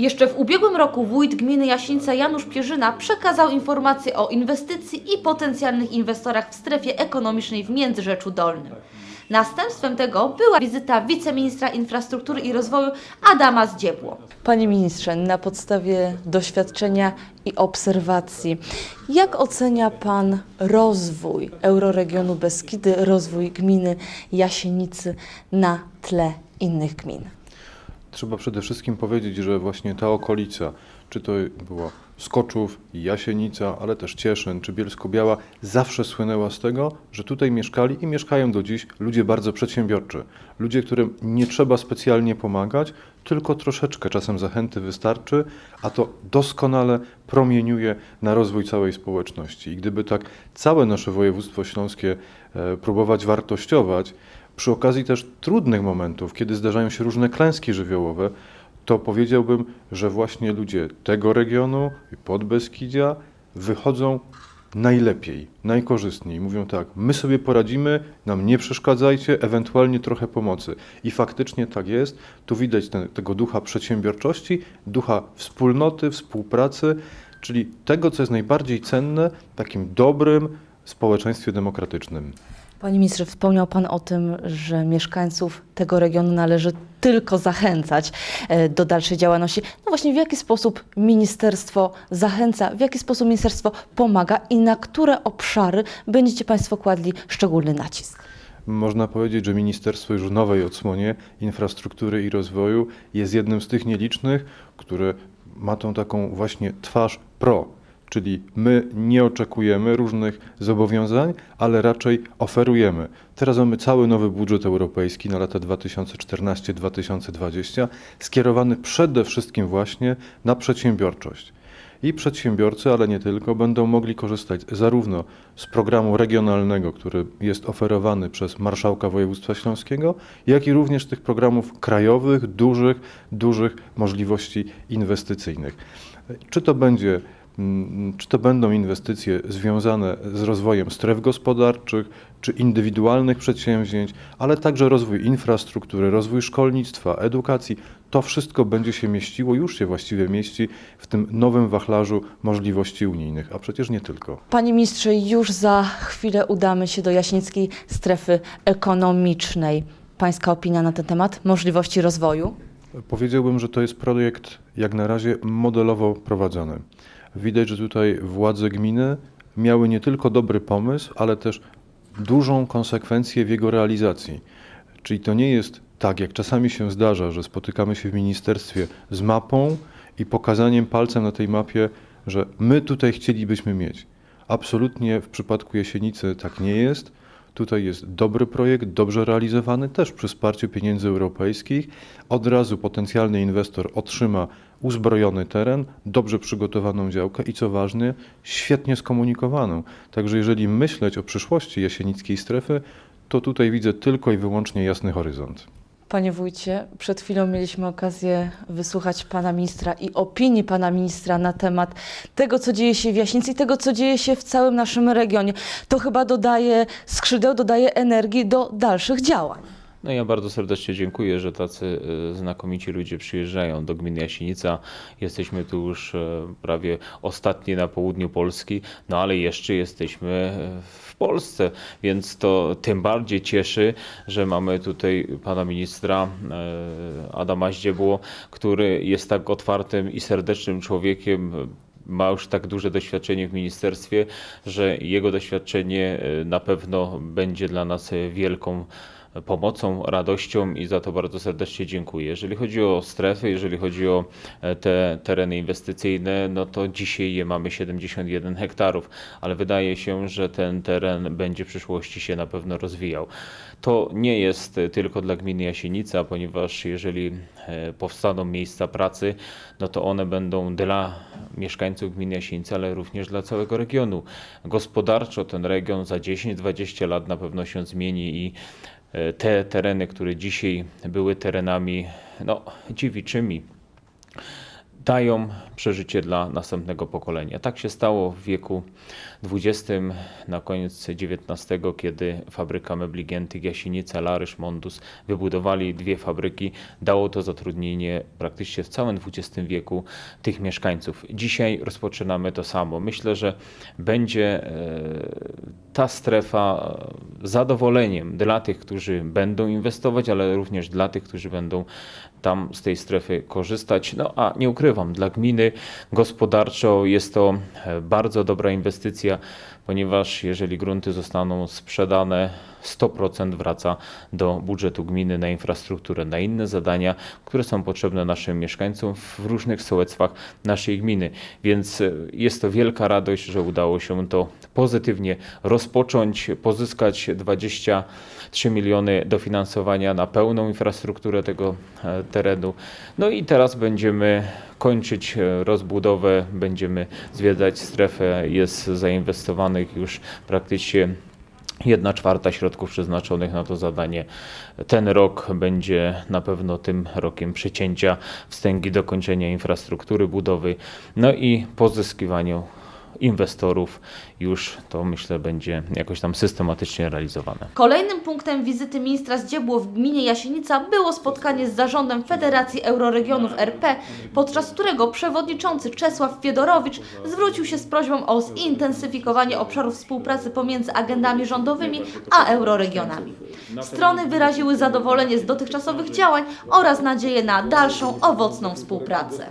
Jeszcze w ubiegłym roku wójt gminy Jasińca Janusz Pierzyna przekazał informacje o inwestycji i potencjalnych inwestorach w strefie ekonomicznej w Międzyrzeczu Dolnym. Następstwem tego była wizyta wiceministra infrastruktury i rozwoju Adama Zdziebło. Panie ministrze, na podstawie doświadczenia i obserwacji, jak ocenia Pan rozwój euroregionu Beskidy, rozwój gminy Jasienicy na tle innych gmin? Trzeba przede wszystkim powiedzieć, że właśnie ta okolica, czy to było Skoczów, Jasienica, ale też Cieszyn czy Bielsko-Biała, zawsze słynęła z tego, że tutaj mieszkali i mieszkają do dziś ludzie bardzo przedsiębiorczy. Ludzie, którym nie trzeba specjalnie pomagać, tylko troszeczkę czasem zachęty wystarczy, a to doskonale promieniuje na rozwój całej społeczności. I gdyby tak całe nasze województwo śląskie e, próbować wartościować, przy okazji też trudnych momentów, kiedy zdarzają się różne klęski żywiołowe, to powiedziałbym, że właśnie ludzie tego regionu i Podbeskidzia wychodzą najlepiej, najkorzystniej. Mówią tak, my sobie poradzimy, nam nie przeszkadzajcie, ewentualnie trochę pomocy. I faktycznie tak jest. Tu widać ten, tego ducha przedsiębiorczości, ducha wspólnoty, współpracy, czyli tego, co jest najbardziej cenne w takim dobrym społeczeństwie demokratycznym. Panie ministrze, wspomniał Pan o tym, że mieszkańców tego regionu należy tylko zachęcać e, do dalszej działalności. No właśnie, w jaki sposób ministerstwo zachęca, w jaki sposób ministerstwo pomaga i na które obszary będziecie Państwo kładli szczególny nacisk? Można powiedzieć, że Ministerstwo już w nowej odsłonie infrastruktury i rozwoju jest jednym z tych nielicznych, które ma tą taką właśnie twarz pro. Czyli my nie oczekujemy różnych zobowiązań, ale raczej oferujemy. Teraz mamy cały nowy budżet europejski na lata 2014-2020, skierowany przede wszystkim właśnie na przedsiębiorczość. I przedsiębiorcy, ale nie tylko, będą mogli korzystać zarówno z programu regionalnego, który jest oferowany przez marszałka województwa śląskiego, jak i również tych programów krajowych, dużych, dużych możliwości inwestycyjnych. Czy to będzie czy to będą inwestycje związane z rozwojem stref gospodarczych, czy indywidualnych przedsięwzięć, ale także rozwój infrastruktury, rozwój szkolnictwa, edukacji, to wszystko będzie się mieściło, już się właściwie mieści w tym nowym wachlarzu możliwości unijnych, a przecież nie tylko. Panie ministrze, już za chwilę udamy się do Jaśnickiej Strefy Ekonomicznej. Pańska opinia na ten temat, możliwości rozwoju? Powiedziałbym, że to jest projekt jak na razie modelowo prowadzony. Widać, że tutaj władze gminy miały nie tylko dobry pomysł, ale też dużą konsekwencję w jego realizacji. Czyli to nie jest tak, jak czasami się zdarza, że spotykamy się w ministerstwie z mapą i pokazaniem palcem na tej mapie, że my tutaj chcielibyśmy mieć. Absolutnie w przypadku Jesienicy tak nie jest. Tutaj jest dobry projekt, dobrze realizowany, też przy wsparciu pieniędzy europejskich. Od razu potencjalny inwestor otrzyma uzbrojony teren, dobrze przygotowaną działkę i co ważne, świetnie skomunikowaną. Także jeżeli myśleć o przyszłości jesienickiej strefy, to tutaj widzę tylko i wyłącznie jasny horyzont. Panie wójcie, przed chwilą mieliśmy okazję wysłuchać pana ministra i opinii pana ministra na temat tego, co dzieje się w Jaśnicy i tego, co dzieje się w całym naszym regionie. To chyba dodaje skrzydeł, dodaje energii do dalszych działań. No ja bardzo serdecznie dziękuję, że tacy e, znakomici ludzie przyjeżdżają do gminy Jasienica. Jesteśmy tu już e, prawie ostatni na południu Polski, no ale jeszcze jesteśmy e, w Polsce, więc to tym bardziej cieszy, że mamy tutaj pana ministra Adama Zdziebło, który jest tak otwartym i serdecznym człowiekiem, ma już tak duże doświadczenie w ministerstwie, że jego doświadczenie na pewno będzie dla nas wielką pomocą, radością i za to bardzo serdecznie dziękuję. Jeżeli chodzi o strefy, jeżeli chodzi o e, te tereny inwestycyjne, no to dzisiaj je mamy 71 hektarów, ale wydaje się, że ten teren będzie w przyszłości się na pewno rozwijał. To nie jest tylko dla gminy Jasienica, ponieważ jeżeli e, powstaną miejsca pracy, no to one będą dla mieszkańców gminy Jasienica, ale również dla całego regionu. Gospodarczo ten region za 10-20 lat na pewno się zmieni i te tereny, które dzisiaj były terenami no, dziewiczymi, dają przeżycie dla następnego pokolenia. Tak się stało w wieku XX, na koniec XIX, kiedy fabryka mebli Giętych, Jasienica, Larysz, Mondus wybudowali dwie fabryki. Dało to zatrudnienie praktycznie w całym XX wieku tych mieszkańców. Dzisiaj rozpoczynamy to samo. Myślę, że będzie e, ta strefa e, zadowoleniem dla tych, którzy będą inwestować, ale również dla tych, którzy będą tam z tej strefy korzystać. No a nie ukrywam, dla gminy gospodarczo jest to e, bardzo dobra inwestycja, ponieważ jeżeli grunty zostaną sprzedane, 100% wraca do budżetu gminy na infrastrukturę, na inne zadania, które są potrzebne naszym mieszkańcom w różnych sołectwach naszej gminy. Więc e, jest to wielka radość, że udało się to pozytywnie rozpocząć, pozyskać 23 miliony dofinansowania na pełną infrastrukturę tego e, terenu. No i teraz będziemy kończyć e, rozbudowę, będziemy zwiedzać strefę, jest zainwestowanych już praktycznie Jedna czwarta środków przeznaczonych na to zadanie. Ten rok będzie na pewno tym rokiem przecięcia wstęgi dokończenia infrastruktury budowy, no i pozyskiwaniu inwestorów. Już to myślę będzie jakoś tam systematycznie realizowane. Kolejnym punktem wizyty ministra Zdziebło w gminie Jasienica było spotkanie z zarządem Federacji Euroregionów RP, podczas którego przewodniczący Czesław Fiedorowicz zwrócił się z prośbą o zintensyfikowanie obszarów współpracy pomiędzy agendami rządowymi a euroregionami. Strony wyraziły zadowolenie z dotychczasowych działań oraz nadzieję na dalszą owocną współpracę.